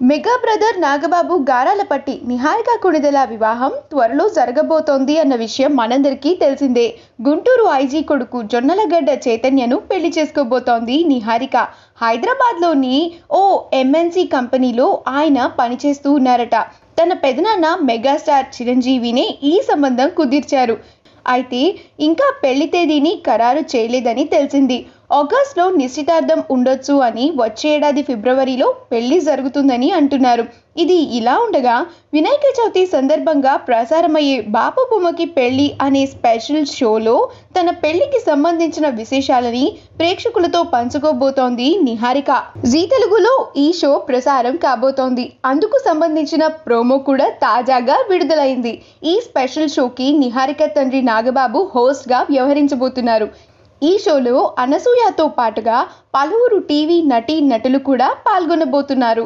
Mega brother Nagababu గారాలపట్టి నిహారిక కొణిదెల వివాహం త్వరలో జరగబోతోంది అన్న విషయం మనందరికీ తెలిసిందే. గుంటూరు ఐజీ కొడుకు జొన్నలగడ్డ చైతన్యను పెళ్ళి చేసుకోబోతోంది నిహారిక. హైదరాబాద్లోని ఓ ఎంఎన్సీ కంపెనీలో ఆయన పనిచేస్తూ ఉన్నారట. తన పెదనాన్న మెగాస్టార్ చిరంజీవినే ఈ సంబంధం కుదిర్చారు. అయితే ఇంకా పెళ్ళి తేదీని ఖరారు చేయలేదని తెలిసింది. ఆగస్టులో నిశ్చితార్థం ఉండొచ్చు అని వచ్చే ఏడాది ఫిబ్రవరిలో పెళ్ళి జరుగుతుందని అంటున్నారు. ఇది ఇలా ఉండగా వినాయక చవితి సందర్భంగా ప్రసారమయ్యే బాపు బొమ్మకి పెళ్ళి అనే స్పెషల్ షోలో తన పెళ్ళికి సంబంధించిన విశేషాలని ప్రేక్షకులతో పంచుకోబోతోంది నిహారిక. జీ తెలుగులో ఈ షో ప్రసారం కాబోతోంది. అందుకు సంబంధించిన ప్రోమో కూడా తాజాగా విడుదలైంది. ఈ స్పెషల్ షోకి నిహారిక తండ్రి నాగబాబు హోస్ట్గా వ్యవహరించబోతున్నారు. ఈ షోలో అనసూయతో పాటుగా పలువురు టీవీ నటీ నటులు కూడా పాల్గొనబోతున్నారు.